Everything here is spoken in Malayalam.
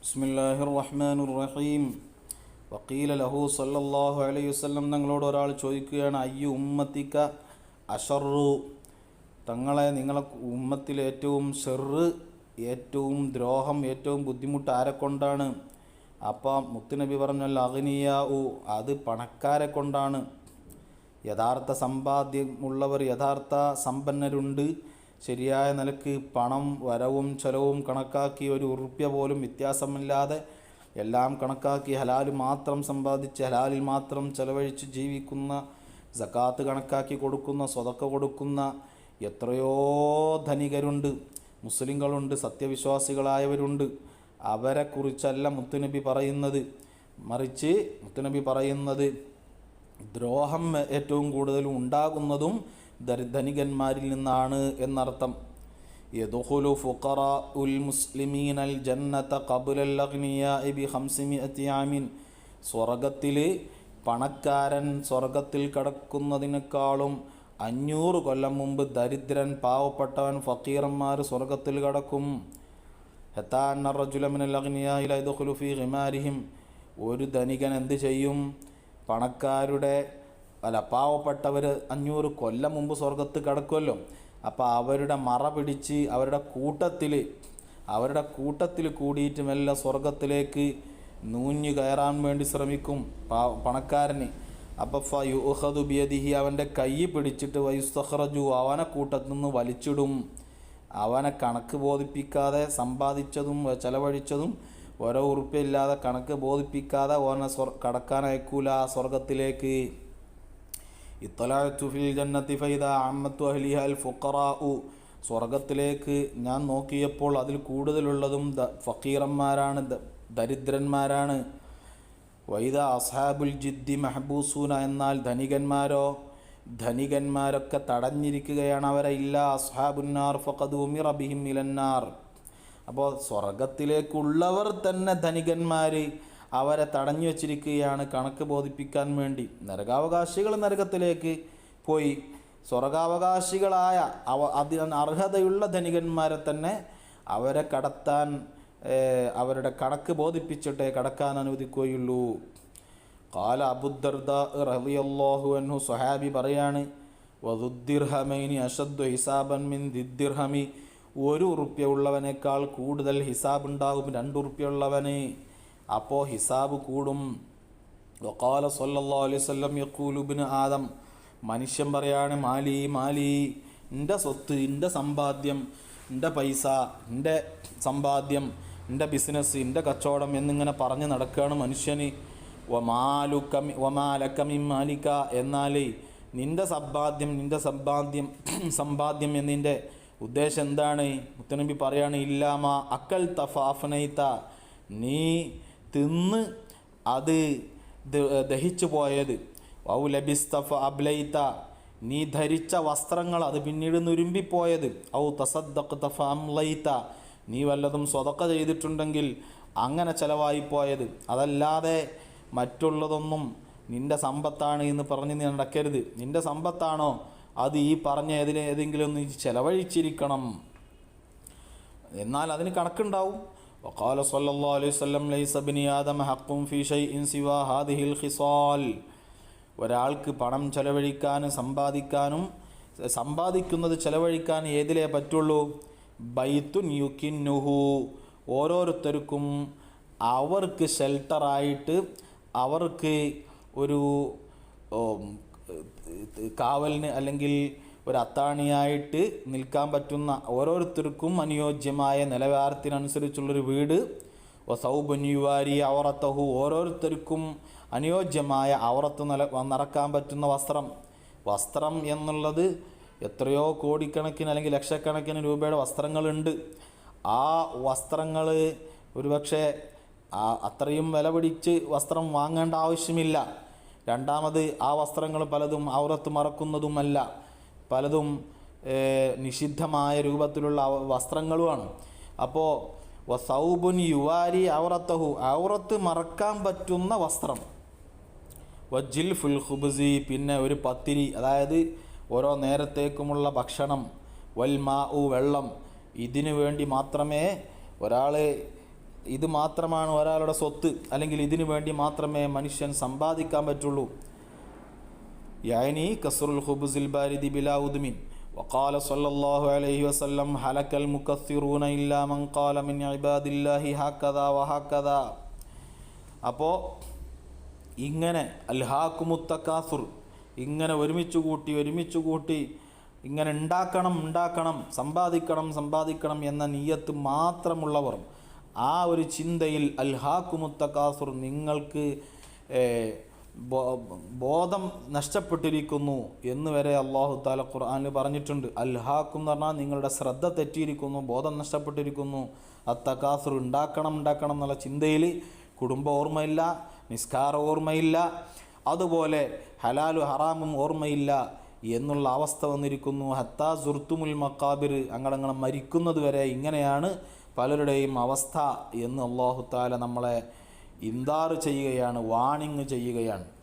ബിസ്മില്ലാഹിർ റഹ്മാനുർ റഹീം വക്കീല ലഹു സല്ലല്ലാഹു അലൈഹി വസല്ലം തങ്ങളോട് ഒരാൾ ചോദിക്കുകയാണ് അയ്യു ഉമ്മത്തിക്ക അഷറു? തങ്ങളെ നിങ്ങളെ ഉമ്മത്തിൽ ഏറ്റവും ഷെറ് ഏറ്റവും ദ്രോഹം ഏറ്റവും ബുദ്ധിമുട്ട് ആരെക്കൊണ്ടാണ്? അപ്പം മുത്തുനബി പറഞ്ഞല്ലോ അഗ്നിയ ഉ അത് പണക്കാരെ കൊണ്ടാണ്. യഥാർത്ഥ സമ്പാദ്യമുള്ളവർ യഥാർത്ഥ സമ്പന്നരുണ്ട്. ശരിയായ നിലയ്ക്ക് പണം വരവും ചെലവും കണക്കാക്കി ഒരു ഉറുപ്യ പോലും വ്യത്യാസമില്ലാതെ എല്ലാം കണക്കാക്കി ഹലാൽ മാത്രം സമ്പാദിച്ച് ഹലാലിൽ മാത്രം ചെലവഴിച്ച് ജീവിക്കുന്ന സക്കാത്ത് കണക്കാക്കി കൊടുക്കുന്ന സ്വതക്ക കൊടുക്കുന്ന എത്രയോ ധനികരുണ്ട്. മുസ്ലിങ്ങളുണ്ട് സത്യവിശ്വാസികളായവരുണ്ട്. അവരെക്കുറിച്ചല്ല മുത്തുനബി പറയുന്നത്. മറിച്ച് മുത്തുനബി പറയുന്നത് ദ്രോഹം ഏറ്റവും കൂടുതൽ ഉണ്ടാകുന്നതും ധനികന്മാരിൽ നിന്നാണ് എന്നർത്ഥം. യദുഖുലു ഫുഖറാ ഉൽ മുസ്ലിമീൻ അൽ ജന്നത ഖബുലൽ അഗ്നിയാഇ ബി ഖംസിമിഅത്തി ആമിൻ. സ്വർഗത്തിൽ പണക്കാരൻ സ്വർഗത്തിൽ കടക്കുന്നതിനേക്കാളും അഞ്ഞൂറ് കൊല്ലം മുമ്പ് ദരിദ്രൻ പാവപ്പെട്ടവൻ ഫക്കീറന്മാർ സ്വർഗത്തിൽ കടക്കും. ഹെത്താൻ റജുലമിനൽ അഗ്നിയ ലൈദുഖുലു ഫീ ഹിമാരിഹിം ഒരു ധനികൻ എന്ത് ചെയ്യും? പണക്കാരുടെ അല്ല പാവപ്പെട്ടവർ അഞ്ഞൂറ് കൊല്ലം മുമ്പ് സ്വർഗത്ത് കിടക്കുമല്ലോ അപ്പോൾ അവരുടെ മറ പിടിച്ച് അവരുടെ കൂട്ടത്തിൽ അവരുടെ കൂട്ടത്തിൽ കൂടിയിട്ട് മെല്ലെ സ്വർഗത്തിലേക്ക് നൂഞ്ഞു കയറാൻ വേണ്ടി ശ്രമിക്കും പാ പണക്കാരന്. അപ്പോൾ ഫ യുഹദു ബിയദിഹി അവന്റെ കൈ പിടിച്ചിട്ട് വയുസ്തഹ്റജു അവനെ കൂട്ടത്തിൽ നിന്ന് വലിച്ചിടും. അവനെ കണക്ക് ബോധിപ്പിക്കാതെ സമ്പാദിച്ചതും ചെലവഴിച്ചതും ഓരോ ഉറുപ്പില്ലാതെ കണക്ക് ബോധിപ്പിക്കാതെ ഓനെ സ്വർ ആ സ്വർഗത്തിലേക്ക് ഫിൽ ജന്നത്തി സ്വർഗത്തിലേക്ക് ഞാൻ നോക്കിയപ്പോൾ അതിൽ കൂടുതലുള്ളതും ദ ഫക്കീറന്മാരാണ് ദരിദ്രന്മാരാണ്. വൈദ അസാബുൽ ജിദ്ദി മെഹബൂസൂന എന്നാൽ ധനികന്മാരോ? ധനികന്മാരൊക്കെ തടഞ്ഞിരിക്കുകയാണ് അവരെ. ഇല്ല അസ്ഹാബുന്നാർ ഫഖദ് ഉമിറ ഇലന്നാർ അപ്പോൾ സ്വർഗത്തിലേക്കുള്ളവർ തന്നെ ധനികന്മാർ അവരെ തടഞ്ഞു വച്ചിരിക്കുകയാണ് കണക്ക് ബോധിപ്പിക്കാൻ വേണ്ടി. നരകാവകാശികൾ നരകത്തിലേക്ക് പോയി. സ്വർഗാവകാശികളായ അവ അതിന് അർഹതയുള്ള ധനികന്മാരെ തന്നെ അവരെ കടത്താൻ അവരുടെ കണക്ക് ബോധിപ്പിച്ചിട്ടേ കടക്കാൻ അനുവദിക്കുകയുള്ളൂ. കാല അബുദർദ റഹിയല്ലാഹു അൻഹു സ്വഹാബി പറയാണ് വധുദ്ദിർഹമൈനി അഷദ്ദു ഹിസാബൻ മിൻ ദിദ്ദിർഹമി ഒരു ഉറുപ്പ്യ ഉള്ളവനേക്കാൾ കൂടുതൽ ഹിസാബ് ഉണ്ടാകും രണ്ട് ഉറുപ്പ്യ ഉള്ളവന് അപ്പോൾ ഹിസാബ് കൂടും. വസല്ലം യഖൂലു ഇബ്നു ആദം. മനുഷ്യൻ പറയാണ് മാലി മാലി എന്റെ സ്വത്ത് എന്റെ സമ്പാദ്യം എന്റെ പൈസ എന്റെ സമ്പാദ്യം എന്റെ ബിസിനസ് എന്റെ കച്ചവടം എന്നിങ്ങനെ പറഞ്ഞ് നടക്കുകയാണ് മനുഷ്യന്. ഒമാലുക്കമി ഒമാലക്കമി മാലിക്ക എന്നാൽ നിന്റെ സമ്പാദ്യം നിന്റെ സമ്പാദ്യം സമ്പാദ്യം എന്നിന്റെ ഉദ്ദേശം എന്താണ്? മുത്തനബി പറയാണ് ഇല്ലാമ അക്കൽ തഫാഫനൈത്ത നീ തിന്ന് അത് ദഹിച്ചു പോയത്. ഔ ലബിസ്തഫ അബ്ലൈത്ത നീ ധരിച്ച വസ്ത്രങ്ങൾ അത് പിന്നീട് നുരുമ്പിപ്പോയത്. ഔ തസദ്ദഖ് അംലൈത്ത നീ വല്ലതും സ്വതക്ക ചെയ്തിട്ടുണ്ടെങ്കിൽ അങ്ങനെ ചിലവായിപ്പോയത്. അതല്ലാതെ മറ്റുള്ളതൊന്നും നിന്റെ സമ്പത്താണ് എന്ന് പറഞ്ഞ് നീ നടക്കരുത്. നിന്റെ സമ്പത്താണോ? അത് ഈ പറഞ്ഞ ഏതിലെ ഏതെങ്കിലും ഒന്ന് ചെലവഴിച്ചിരിക്കണം എന്നാൽ അതിന് കണക്കുണ്ടാവും وقال صلى الله عليه وسلم ليس ابن آدم حق في شيء سوى هذه الخصال ഒരാൾക്ക് പണം ചെലവഴിക്കാനും സമ്പാദിക്കാനും സമ്പാദിക്കുന്നത് ചെലവഴിക്കാൻ ഏതിലേ പറ്റുള്ളൂ ബൈത്തുൻ യുക്കിന്നുഹു ഓരോരുത്തർക്കും അവർക്ക് ഷെൽട്ടറായിട്ട് അവർക്ക് ഒരു ഉം, കാവലിന് അല്ലെങ്കിൽ ഒരു അത്താണിയായിട്ട് നിൽക്കാൻ പറ്റുന്ന ഓരോരുത്തർക്കും അനുയോജ്യമായ നിലവാരത്തിനനുസരിച്ചുള്ളൊരു വീട്. സൗബന്യുവാരി അവറത്തഹു ഓരോരുത്തർക്കും അനുയോജ്യമായ അവറത്ത് നില നടക്കാൻ പറ്റുന്ന വസ്ത്രം. വസ്ത്രം എന്നുള്ളത് എത്രയോ കോടിക്കണക്കിന് അല്ലെങ്കിൽ ലക്ഷക്കണക്കിന് രൂപയുടെ വസ്ത്രങ്ങളുണ്ട്. ആ വസ്ത്രങ്ങൾ ഒരുപക്ഷെ അത്രയും വില പിടിച്ച് വസ്ത്രം വാങ്ങേണ്ട ആവശ്യമില്ല. രണ്ടാമത് ആ വസ്ത്രങ്ങൾ പലതും ഔറത്ത് മറക്കുന്നതുമല്ല. പലതും നിഷിദ്ധമായ രൂപത്തിലുള്ള വസ്ത്രങ്ങളുമാണ്. അപ്പോൾ സൗബുൻ യുവാരി ഔറത്തഹു. ഔറത്ത് മറക്കാൻ പറ്റുന്ന വസ്ത്രം. വജിൽ ഫുൽ ഖുബ്സി പിന്നെ ഒരു പത്തിരി അതായത് ഓരോ നേരത്തേക്കുമുള്ള ഭക്ഷണം. വൽ മാ വെള്ളം. ഇതിനു വേണ്ടി മാത്രമേ ഒരാൾ ഇത് മാത്രമാണ് ഒരാളുടെ സ്വത്ത് അല്ലെങ്കിൽ ഇതിനു വേണ്ടി മാത്രമേ മനുഷ്യൻ സമ്പാദിക്കാൻ പറ്റുള്ളൂ يعني كسر الخبز البارد بلا أدم وقال صلى الله عليه وسلم هلك المكثرون إلا من قال من عباد الله هكذا وهكذا അപ്പോൾ ഇങ്ങനെ അൽഹാക്കുമുത്തക്കാസുർ ഇങ്ങനെ ഒരുമിച്ച് കൂട്ടി ഒരുമിച്ച് കൂട്ടി ഇങ്ങനെ ഉണ്ടാക്കണം ഉണ്ടാക്കണം സമ്പാദിക്കണം സമ്പാദിക്കണം എന്ന നീയത്ത് മാത്രമുള്ളവർ ആ ഒരു ചിന്തയിൽ അൽഹാക്കുമുത്തക്കാസുർ നിങ്ങൾക്ക് ബോധം നഷ്ടപ്പെട്ടിരിക്കുന്നു എന്ന് വരെ അള്ളാഹു താല ഖുർആനിൽ പറഞ്ഞിട്ടുണ്ട്. അൽഹാക്കും എന്ന് പറഞ്ഞാൽ നിങ്ങളുടെ ശ്രദ്ധ തെറ്റിയിരിക്കുന്നു ബോധം നഷ്ടപ്പെട്ടിരിക്കുന്നു. അത്തക്കാസുർ ഉണ്ടാക്കണം ഉണ്ടാക്കണം എന്നുള്ള ചിന്തയിൽ കുടുംബ ഓർമ്മയില്ല നിസ്കാര ഓർമ്മയില്ല അതുപോലെ ഹലാലു ഹറാമും ഓർമ്മയില്ല എന്നുള്ള അവസ്ഥ വന്നിരിക്കുന്നു. ഹത്താ സുർത്തുമുൽ മക്കാബിർ അങ്ങടങ്ങനെ മരിക്കുന്നത് വരെ ഇങ്ങനെയാണ്. പലരുടെയും അവസ്ഥ എന്ന് അള്ളാഹുത്താല നമ്മളെ ഇന്താറ് ചെയ്യുകയാണ് വാണിങ് ചെയ്യുകയാണ്.